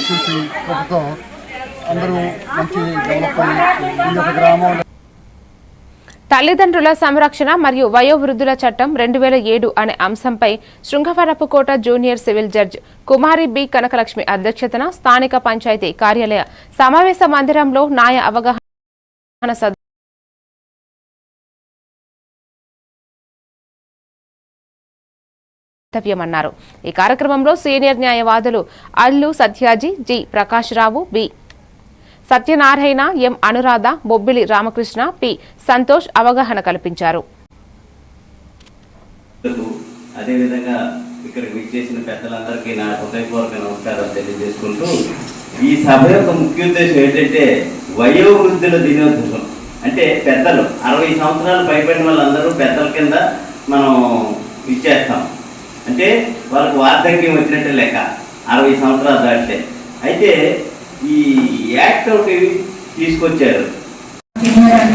చూసి ప్రభుత్వం అందరూ మంచి డెవలప్ అయ్యి ఈ యొక్క గ్రామంలో తల్లిదండ్రుల సంరక్షణ మరియు వయోవృద్ధుల చట్టం రెండు వేల ఏడు అనే అంశంపై Srungavarapukota junior civil judge Kumari B Kanakalakshmi అధ్యక్షతన స్థానిక పంచాయతీ కార్యాలయ సమావేశ మందిరంలో న్యాయ అవగాహన కర్తవ్యమన్నారు ఈ కార్యక్రమంలో సీనియర్ న్యాయవాదులు Allu Satyaji G. Prakashrao B. Satyanarayana M. Anuradha Bobbili Ramakrishna P. Santosh అవగాహన కల్పించారు. అదేవిధంగా ఇక్కడికి విచ్చేసిన పెద్దలందరికీ నా హృదయపూర్వక నమస్కారాలు తెలియజేసుకుంటూ ఈ సభ యొక్క ముఖ్య ఉద్దేశం ఏంటంటే వయోవృద్ధుల దినోత్సవం. అంటే పెద్దలు అరవై సంవత్సరాలు పైబడిన వాళ్ళందరూ పెద్దల కింద మనం ఇచ్చేస్తాం అంటే వాళ్ళకు వార్ధక్యం వచ్చినట్టే లెక్క. అరవై సంవత్సరాలు దాటితే. అయితే ఈ యాక్ట్ ఒకటి తీసుకొచ్చారు. సీనియర్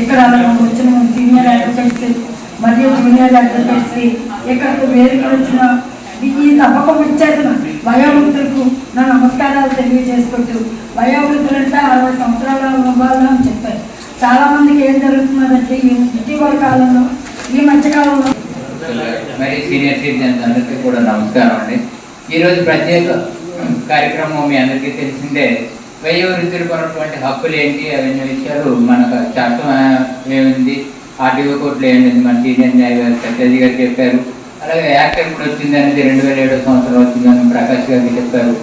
ఇక్కడ వచ్చిన సీనియర్ అడ్వకేట్స్ మరియు జూనియర్ అడ్వకేట్స్ ఇక్కడకు వేదిక వచ్చిన ఈ తప్పకం ఇచ్చేసిన వయోవృద్ధులకు నా నమస్కారాలు తెలియజేసుకుంటూ వయోవృద్ధులంటే అరవై సంవత్సరాల వాళ్ళు అని చెప్పారు. చాలామందికి ఏం జరుగుతున్నదంటే ఈ ఇటీవల కాలంలో ఈ మధ్య కాలంలో మరి సీనియర్ సిటిజన్స్ అందరికీ కూడా నమస్కారం అండి. ఈరోజు ప్రత్యేక కార్యక్రమం మీ అందరికీ తెలిసిందే. వయోవృద్ధులకు ఉన్నటువంటి హక్కులు ఏంటి? అవన్నీ విషయాలు మనకు చట్టం ఏముంది? ఆర్టీఓ కోర్టులో ఏముంది? మన సీనియర్ న్యాయవాది సత్యాజీ గారు చెప్పారు. అలాగే యాక్ట్ ఎప్పుడు వచ్చింది అనేది రెండు వేల ఏడో సంవత్సరం వచ్చిందని ప్రకాష్ గారు చెప్పారు.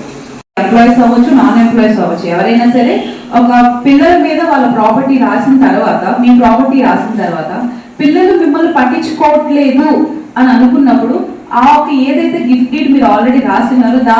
ఎంప్లాయీస్ అవ్వచ్చు నాన్ ఎంప్లాయీస్ అవ్వచ్చు. ఎవరైనా సరే ఒక పిల్లల మీద వాళ్ళ ప్రాపర్టీ రాసిన తర్వాత మీ ప్రాపర్టీ రాసిన తర్వాత పిల్లలు మిమ్మల్ని పట్టించుకోవట్లేదు. అని అనుకున్నప్పుడు ఆ ఒక ఏదైతే గిఫ్ట్ డీడ్ మీరు ఆల్రెడీ రాసినారో దా